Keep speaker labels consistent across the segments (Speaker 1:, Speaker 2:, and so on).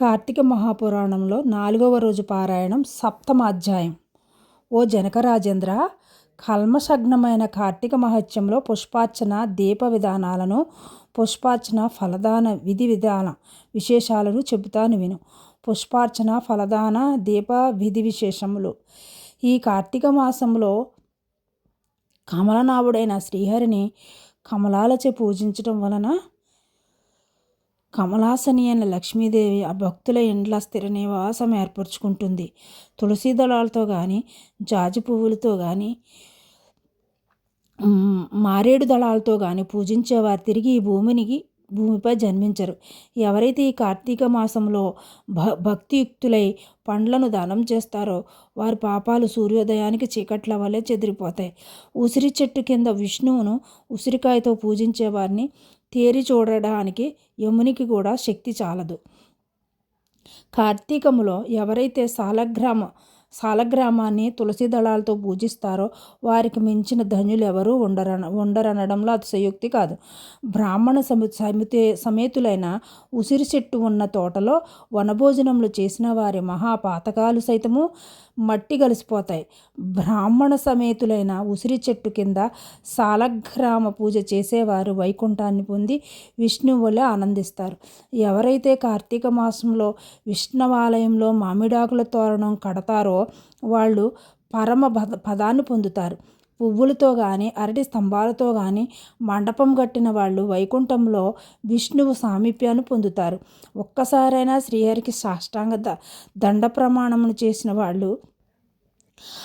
Speaker 1: కార్తీక మహాపురాణంలో నాలుగవ రోజు పారాయణం సప్తమ అధ్యాయం. ఓ జనకరాజేంద్ర కల్మశగ్నమైన కార్తీక మహత్యంలో పుష్పార్చన దీప విధానాలను పుష్పార్చన ఫలదాన విధి విధాన విశేషాలను చెబుతాను విను. పుష్పార్చన ఫలదాన దీప విధి విశేషములు. ఈ కార్తీక మాసంలో కమలనాభుడైన శ్రీహరిని కమలాలచే పూజించటం వలన కమలాసని అయిన లక్ష్మీదేవి ఆ భక్తుల ఇండ్ల స్థిర నివాసం ఏర్పరచుకుంటుంది. తులసి దళాలతో కానీ జాజి పువ్వులతో కానీ మారేడు దళాలతో కానీ పూజించేవారు తిరిగి ఈ భూమినికి భూమిపై జన్మించరు. ఎవరైతే ఈ కార్తీక మాసంలో భ భక్తియుక్తులై పండ్లను దానం చేస్తారో వారి పాపాలు సూర్యోదయానికి చీకట్ల వలె చెదిరిపోతాయి. ఉసిరి చెట్టు కింద విష్ణువును ఉసిరికాయతో పూజించే వారిని తేరి చూడడానికి యమునికి కూడా శక్తి చాలదు. కార్తీకములో ఎవరైతే సాలగ్రామ సాలగ్రామాన్ని తులసి దళాలతో పూజిస్తారో వారికి మించిన ధనులు ఎవరూ ఉండరన ఉండరనడంలో అతిశయోక్తి కాదు. బ్రాహ్మణ సమి సమితే సమేతులైన ఉసిరి చెట్టు ఉన్న తోటలో వనభోజనములు చేసిన వారి మహాపాతకాలు సైతము మట్టి కలిసిపోతాయి. బ్రాహ్మణ సమేతులైన ఉసిరి చెట్టు కింద సాలగ్రామ పూజ చేసేవారు వైకుంఠాన్ని పొంది విష్ణువు ఆనందిస్తారు. ఎవరైతే కార్తీక మాసంలో విష్ణువాలయంలో మామిడాకుల తోరణం కడతారో వాళ్ళు పరమ పద పదాన్ని పొందుతారు. పువ్వులతో కానీ అరటి స్తంభాలతో కానీ మండపం కట్టిన వాళ్ళు వైకుంఠంలో విష్ణువు సామీప్యాన్ని పొందుతారు. ఒక్కసారైనా శ్రీహరికి సాష్టాంగ ద దండ ప్రమాణమును చేసిన వాళ్ళు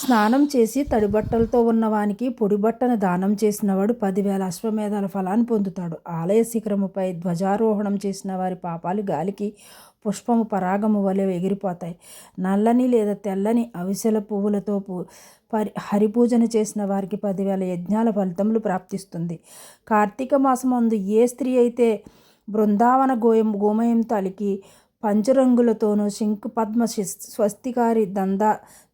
Speaker 1: స్నానం చేసి తడిబట్టలతో ఉన్నవానికి పొడి బట్టను దానం చేసినవాడు పదివేల అశ్వమేధాల ఫలాన్ని పొందుతాడు. ఆలయ శిఖరముపై ధ్వజారోహణం చేసిన వారి పాపాలు గాలికి పుష్పము పరాగము వలె ఎగిరిపోతాయి. నల్లని లేదా తెల్లని అవిసెల పువ్వులతో పూ పరి హరిపూజన చేసిన వారికి పదివేల యజ్ఞాల ఫలితములు ప్రాప్తిస్తుంది. కార్తీక మాసమందు ఏ స్త్రీ అయితే బృందావన గోయం గోమయం తలికి పంచరంగులతోనూ శంకు పద్మ స్వస్తికారి దంద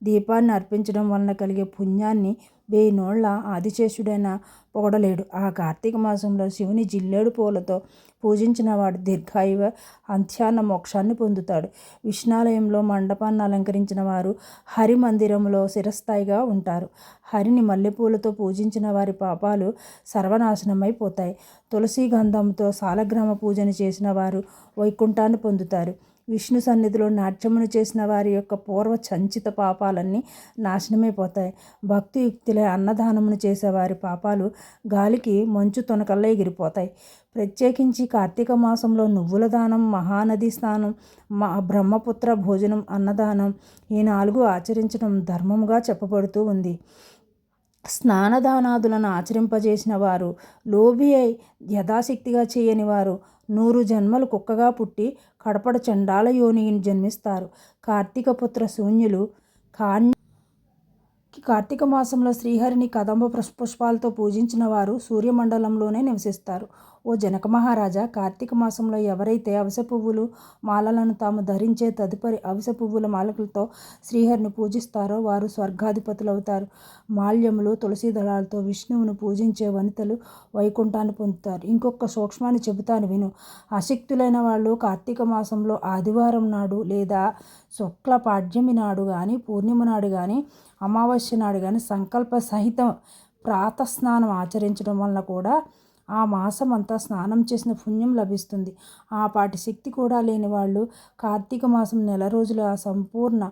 Speaker 1: దీపాన్ని అర్పించడం వలన కలిగే పుణ్యాన్ని వేయినోళ్ళ ఆదిశేషుడైన పొగడలేడు. ఆ కార్తీక మాసంలో శివుని జిల్లేడు పూలతో పూజించిన వాడు దీర్ఘాయువ అంత్యాన్న మోక్షాన్ని పొందుతాడు. విష్ణాలయంలో మండపాన్ని అలంకరించిన వారు హరి మందిరంలో శిరస్థాయిగా ఉంటారు. హరిని మల్లెపూలతో పూజించిన వారి పాపాలు సర్వనాశనమైపోతాయి తులసి గంధంతో సాలగ్రామ పూజను చేసిన వారు వైకుంఠాన్ని పొందుతారు. విష్ణు సన్నిధిలో నాట్యమును చేసిన వారి యొక్క పూర్వ సంచిత పాపాలన్నీ నాశనమైపోతాయి భక్తియుక్తులే అన్నదానమును చేసేవారి పాపాలు గాలికి మంచు తొనకల్లో ఎగిరిపోతాయి. ప్రత్యేకించి కార్తీక మాసంలో నువ్వుల దానం మహానది స్నానం మా బ్రహ్మపుత్ర భోజనం అన్నదానం ఈ నాలుగు ఆచరించడం ధర్మంగా చెప్పబడుతూ ఉంది. స్నానదానాదులను ఆచరింపజేసిన వారు లోభి అయి యథాశక్తిగా చేయని వారు నూరు జన్మలు కుక్కగా పుట్టి కడపడ చండాల యోనిని జన్మిస్తారు. కార్తీక పుత్ర శూన్యులు కాణ్య కార్తీక మాసంలో శ్రీహరిని కదంబ పుష్పాలతో పూజించిన వారు సూర్యమండలంలోనే నివసిస్తారు. ఓ జనక మహారాజా కార్తీక మాసంలో ఎవరైతే అవిస పువ్వులు మాలలను తాము ధరించే తదుపరి అవిస పువ్వుల మాలకులతో శ్రీహరిని పూజిస్తారో వారు స్వర్గాధిపతులు అవుతారు. మాల్యములు తులసి దళాలతో విష్ణువును పూజించే వనితలు వైకుంఠాన్ని పొందుతారు. ఇంకొక సూక్ష్మాన్ని చెబుతాను విను. అశక్తులైన వాళ్ళు కార్తీక మాసంలో ఆదివారం నాడు లేదా శుక్ల పాడ్యమి నాడు కానీ పూర్ణిమ నాడు కానీ అమావాస్య నాడు కానీ సంకల్ప సహితం ప్రాతస్నానం ఆచరించడం వలన కూడా ఆ మాసం అంతా స్నానం చేసిన పుణ్యం లభిస్తుంది. ఆ పాటి శక్తి కూడా లేని వాళ్ళు కార్తీక మాసం నెల రోజులు ఆ సంపూర్ణ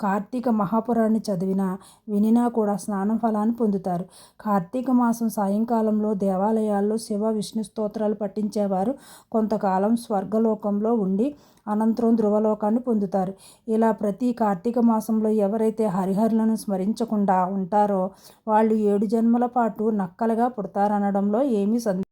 Speaker 1: కార్తీక మహాపురాన్ని చదివినా వినినా కూడా స్నానం ఫలాన్ని పొందుతారు. కార్తీక మాసం సాయంకాలంలో దేవాలయాల్లో శివ విష్ణు స్తోత్రాలు పఠించేవారు కొంతకాలం స్వర్గలోకంలో ఉండి అనంతరం ధ్రువలోకాన్ని పొందుతారు. ఇలా ప్రతి కార్తీక మాసంలో ఎవరైతే హరిహరులను స్మరించకుండా ఉంటారో వాళ్ళు ఏడు జన్మల పాటు నక్కలుగా పుడతారనడంలో ఏమీ సందేహం